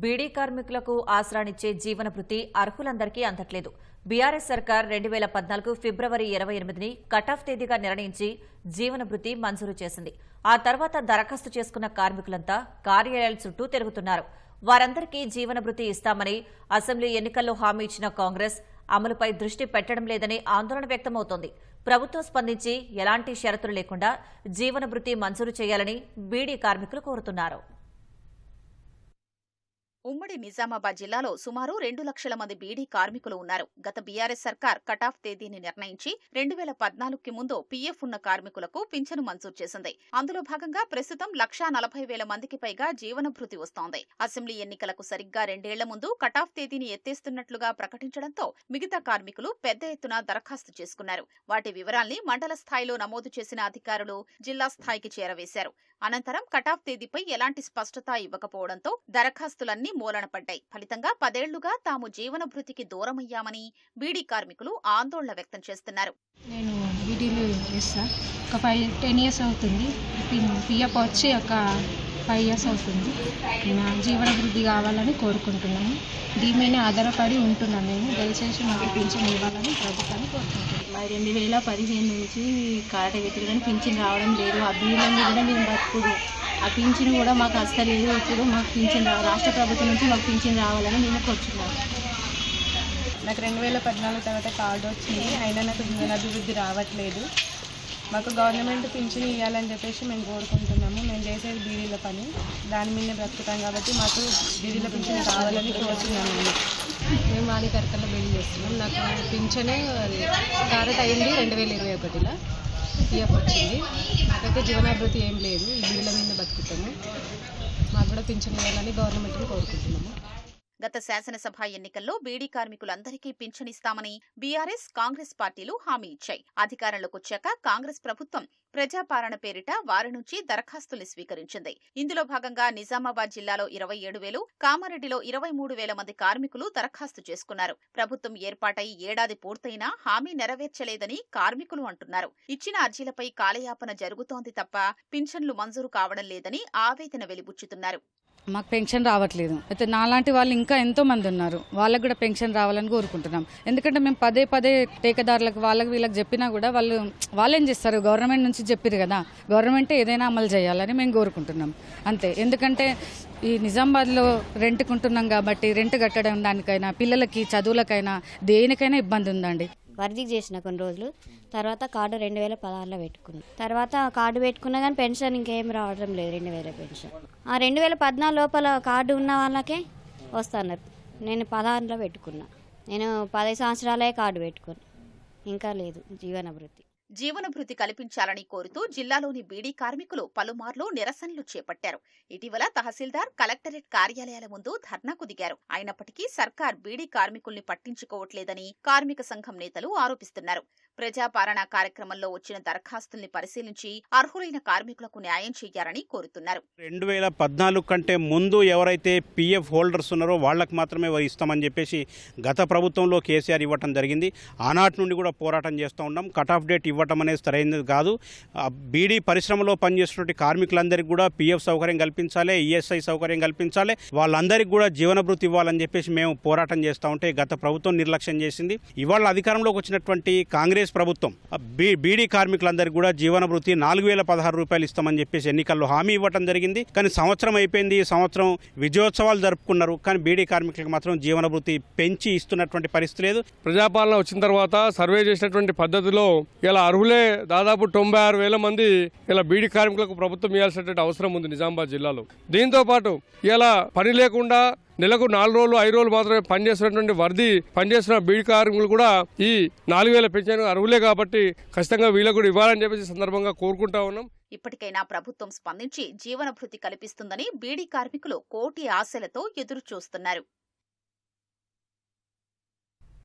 బీడీ కార్మికులకు ఆసరానిచ్చే జీవన భృతి అర్హులందరికీ అందట్లేదు. బీఆర్ఎస్ సర్కార్ రెండు వేల పద్నాలుగు ఫిబ్రవరి ఇరవై ఎనిమిదిని కటాఫ్ తేదీగా నిర్ణయించి జీవన వృత్తి మంజూరు చేసింది. ఆ తర్వాత దరఖాస్తు చేసుకున్న కార్మికులంతా కార్యాలయాల చుట్టూ తిరుగుతున్నారు. వారందరికీ జీవన భృతి ఇస్తామని అసెంబ్లీ ఎన్నికల్లో హామీ ఇచ్చిన కాంగ్రెస్ అమలుపై దృష్టి పెట్టడం లేదని ఆందోళన వ్యక్తమవుతోంది. ప్రభుత్వం స్పందించి ఎలాంటి షరతులు లేకుండా జీవన భృతి మంజూరు చేయాలని బీడీ కార్మికులు కోరుతున్నారు. ఉమ్మడి నిజామాబాద్ జిల్లాలో సుమారు రెండు లక్షల మంది బీడీ కార్మికులు ఉన్నారు. గత బీఆర్ఎస్ సర్కార్ కటాఫ్ తేదీని నిర్ణయించి రెండు వేల పద్నాలుగుకి ముందు పీఎఫ్ ఉన్న కార్మికులకు పింఛను మంజూరు చేసింది. అందులో భాగంగా ప్రస్తుతం లక్షా నలభై వేల మందికి పైగా జీవన భృతి వస్తోంది. అసెంబ్లీ ఎన్నికలకు సరిగ్గా రెండేళ్ళ ముందు కటాఫ్ తేదీని ఎత్తేస్తున్నట్లుగా ప్రకటించడంతో మిగతా కార్మికులు పెద్ద ఎత్తున దరఖాస్తు చేసుకున్నారు. వాటి వివరాల్ని మండల స్థాయిలో నమోదు చేసిన అధికారులు జిల్లా స్థాయికి చేరవేశారు. అనంతరం కటాఫ్ తేదీపై ఎలాంటి స్పష్టత ఇవ్వకపోవడంతో దరఖాస్తులన్నీ మూలన పడ్డాయి. ఫలితంగా పదేళ్ళుగా తాము జీవన భృతికి దూరమయ్యామని బీడీ కార్మికులు ఆందోళన వ్యక్తం చేస్తున్నారు. నేను బీడీలు చేస్తా. ఒక ఫైవ్ టెన్ ఇయర్స్ అవుతుంది. పిఎఫ్ వచ్చి ఒక ఫైవ్ ఇయర్స్ అవుతుంది. నా జీవన వృద్ధి కావాలని కోరుకుంటున్నాము దీని మీద ఆధారపడి ఉంటున్నాను నేను. దయచేసి మాకు పింఛన్ ఇవ్వాలని ప్రభుత్వాన్ని కోరుకుంటున్నాను. మరి రెండు వేల పదిహేను నుంచి కారట వ్యక్తులు కానీ పింఛన్ రావడం లేదు. ఆ బియ్యం కూడా మేము బతుకుడు ఆ పింఛన్ కూడా మాకు వస్తలేదు ఇప్పుడు మాకు పింఛన్ రా రాష్ట్ర ప్రభుత్వం నుంచి మాకు పింఛన్ రావాలని మేము కూర్చున్నాము. నాకు రెండు వేల పద్నాలుగు తర్వాత కార్డు వచ్చింది. అయినా నాకు జీవనాభివృద్ధి రావట్లేదు. మాకు గవర్నమెంట్ పింఛన్ ఇవ్వాలని చెప్పేసి మేము కోరుకుంటున్నాము. మేము చేసేది బీడీల పని. దాని మీదనే బ్రతుకుతాం కాబట్టి మాకు బీడీల పింఛన్ కావాలని కోరుతున్నాము. మేము. మేము మానికర్కల్లో బిల్డ్ చేస్తున్నాం. నాకు పింఛనే అది కారట్ అయింది రెండు వేల ఇరవై ఒకటిలో. పిఎఫ్ వచ్చింది నాకైతే జీవనాభివృద్ధి ఏం లేదు. ఈ బిల్లుల మీద బతుకుతాము మాకు కూడా పింఛన్ ఇవ్వాలని గవర్నమెంట్ని కోరుకుంటున్నాము. గత శాసనసభ ఎన్నికల్లో బీడీ కార్మికులందరికీ పింఛనిస్తామని బీఆర్ఎస్ కాంగ్రెస్ పార్టీలు హామీ ఇచ్చాయి. అధికారంలోకి వచ్చాక కాంగ్రెస్ ప్రభుత్వం ప్రజాపాలన పేరిట వారి నుంచి దరఖాస్తులు స్వీకరించింది. ఇందులో భాగంగా నిజామాబాద్ జిల్లాలో ఇరవై ఏడు వేలు కామారెడ్డిలో ఇరవై మూడు వేల మంది కార్మికులు దరఖాస్తు చేసుకున్నారు. ప్రభుత్వం ఏర్పాటై ఏడాది పూర్తయినా హామీ నెరవేర్చలేదని కార్మికులు అంటున్నారు. ఇచ్చిన అర్జీలపై కాలయాపన జరుగుతోంది తప్ప పింఛన్లు మంజూరు కావడం లేదని ఆవేదన వెలిబుచ్చుతున్నారు. మాకు పెన్షన్ రావట్లేదు. అయితే నాలాంటి వాళ్ళు ఇంకా ఎంతో మంది ఉన్నారు. వాళ్ళకు కూడా పెన్షన్ రావాలని కోరుకుంటున్నాం. ఎందుకంటే మేము పదే పదే టేకదారులకు వాళ్ళకి వీళ్ళకి చెప్పినా కూడా వాళ్ళు వాళ్ళేం చేస్తారు? గవర్నమెంట్ నుంచి చెప్పారు కదా. గవర్నమెంటే ఏదైనా అమలు చేయాలని మేము కోరుకుంటున్నాం. అంతే. ఎందుకంటే ఈ నిజామాబాద్లో రెంట్కుంటున్నాం కాబట్టి రెంట్ కట్టడం దానికైనా పిల్లలకి చదువులకైనా దేనికైనా ఇబ్బంది ఉందండి. వర్జీకి చేసిన కొన్ని రోజులు. తర్వాత కార్డు రెండు వేల పదహారులో పెట్టుకున్నాను తర్వాత కార్డు పెట్టుకున్నా కానీ పెన్షన్ ఇంకేం రావడం లేదు రెండు వేల పెన్షన్. ఆ రెండు వేల పద్నాలుగు లోపల కార్డు ఉన్న వాళ్ళకే వస్తున్నారు. నేను పదహారులో పెట్టుకున్నా. నేను పది సంవత్సరాలే కార్డు పెట్టుకున్నా. ఇంకా లేదు జీవన వృత్తి. జీవనభృతి కల్పించాలని కోరుతూ జిల్లాలోని బీడీ కార్మికులు పలుమార్లు నిరసనలు చేపట్టారు. ఇటీవల తహసీల్దార్ కలెక్టరేట్ కార్యాలయాల ముందు ధర్నాకు దిగారు. అయినప్పటికీ సర్కార్ బీడీ కార్మికుల్ని పట్టించుకోవట్లేదని కార్మిక సంఘం నేతలు ఆరోపిస్తున్నారు. ప్రజాపాలన కార్యక్రమంలో వచ్చిన దరఖాస్తుల్ని పరిశీలించి అర్హులైన కార్మికులకు న్యాయం చేయాలని కోరుతున్నారు. రెండు వేల పద్నాలుగు కంటే ముందు ఎవరైతే పిఎఫ్ హోల్డర్స్ ఉన్నారో వాళ్ళకు మాత్రమే ఇస్తామని చెప్పేసి గత ప్రభుత్వంలో కేసీఆర్ ఇవ్వటం జరిగింది. ఆనాటి నుండి కూడా పోరాటం చేస్తూ ఉన్నాం. కట్ ఆఫ్ డేట్ ఇవ్వటం అనేది సరైనది కాదు. బీడీ పరిశ్రమలో పనిచేస్తున్నటువంటి కార్మికులందరికీ కూడా పిఎఫ్ సౌకర్యం కల్పించాలి ఈఎస్ఐ సౌకర్యం కల్పించాలి. వాళ్ళందరికీ కూడా జీవనభృతి ఇవ్వాలని చెప్పేసి మేము పోరాటం చేస్తూ ఉంటే గత ప్రభుత్వం నిర్లక్ష్యం చేసింది. ఇవాళ అధికారంలోకి వచ్చినటువంటి కాంగ్రెస్ ప్రభుత్వం బీ బీడీ కార్మికులందరికీ కూడా జీవనభృతి నాలుగు వేల పదహారు రూపాయలు ఇస్తామని చెప్పేసి ఎన్నికల్లో హామీ ఇవ్వటం జరిగింది. కానీ సంవత్సరం అయిపోయింది ఈ సంవత్సరం విజయోత్సవాలు జరుపుకున్నారు. కానీ బీడీ కార్మికులకు మాత్రం జీవనభృతి పెంచి ఇస్తున్నటువంటి పరిస్థితి లేదు. ప్రజాపాలన వచ్చిన తర్వాత సర్వే చేసినటువంటి పద్ధతిలో ఇలా అర్హులే దాదాపు తొంభై ఆరు వేల మంది ఇలా బీడీ కార్మికులకు ప్రభుత్వం ఇవ్వాల్సినటువంటి అవసరం ఉంది నిజామాబాద్ జిల్లాలో. దీంతో పాటు ఇలా పని లేకుండా నెలకు నాలుగు రోజులు ఐదు రోజులు మాత్రమే పనిచేస్తున్నటువంటి వర్ది పనిచేస్తున్న బీడి కార్మికులు కూడా ఈ నాలుగు వేల పెన్షన్ అర్హులే కాబట్టి ఖచ్చితంగా వీళ్ళకు కూడా ఇవ్వాలని చెప్పేసి సందర్భంగా కోరుకుంటా ఉన్నాం. ఇప్పటికైనా ప్రభుత్వం స్పందించి జీవనభృతి కల్పిస్తుందని బీడీ కార్మికులు కోటి ఆశలతో ఎదురు చూస్తున్నారు